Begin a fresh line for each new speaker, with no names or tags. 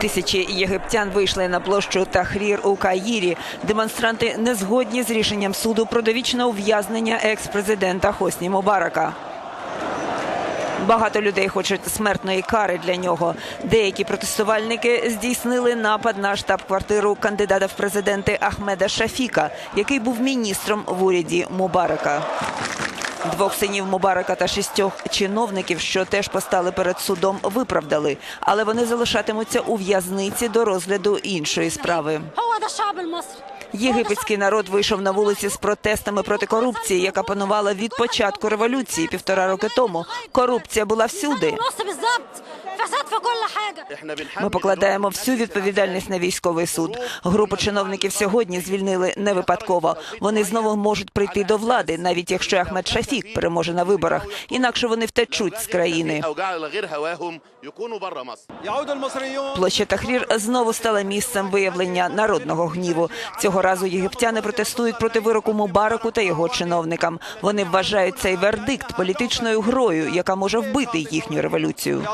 Тисячі єгиптян вийшли на площу Тахрір у Каїрі. Демонстранти не згодні з рішенням суду про довічне ув'язнення екс-президента Хосні Мубарака. Багато людей хочуть смертної кари для нього. Деякі протестувальники здійснили напад на штаб-квартиру кандидата в президенти Ахмеда Шафіка, який був міністром в уряді Мубарака. Двох синів Мубарака та шістьох чиновників, що теж постали перед судом, виправдали, але вони залишатимуться у в'язниці до розгляду іншої справи. Єгипетський народ вийшов на вулиці з протестами проти корупції, яка панувала від початку революції півтора роки тому. Корупція була всюди. Ми покладаємо всю відповідальність на військовий суд. Групу чиновників сьогодні звільнили не випадково. Вони знову можуть прийти до влади, навіть якщо Ахмед Шафік переможе на виборах, інакше вони втечуть з країни. Площа Тахрір знову стала місцем виявлення народного гніву. Цього разу єгиптяни протестують проти вироку Мубараку та його чиновникам. Вони вважають цей вердикт політичною грою, яка може вбити їхню революцію.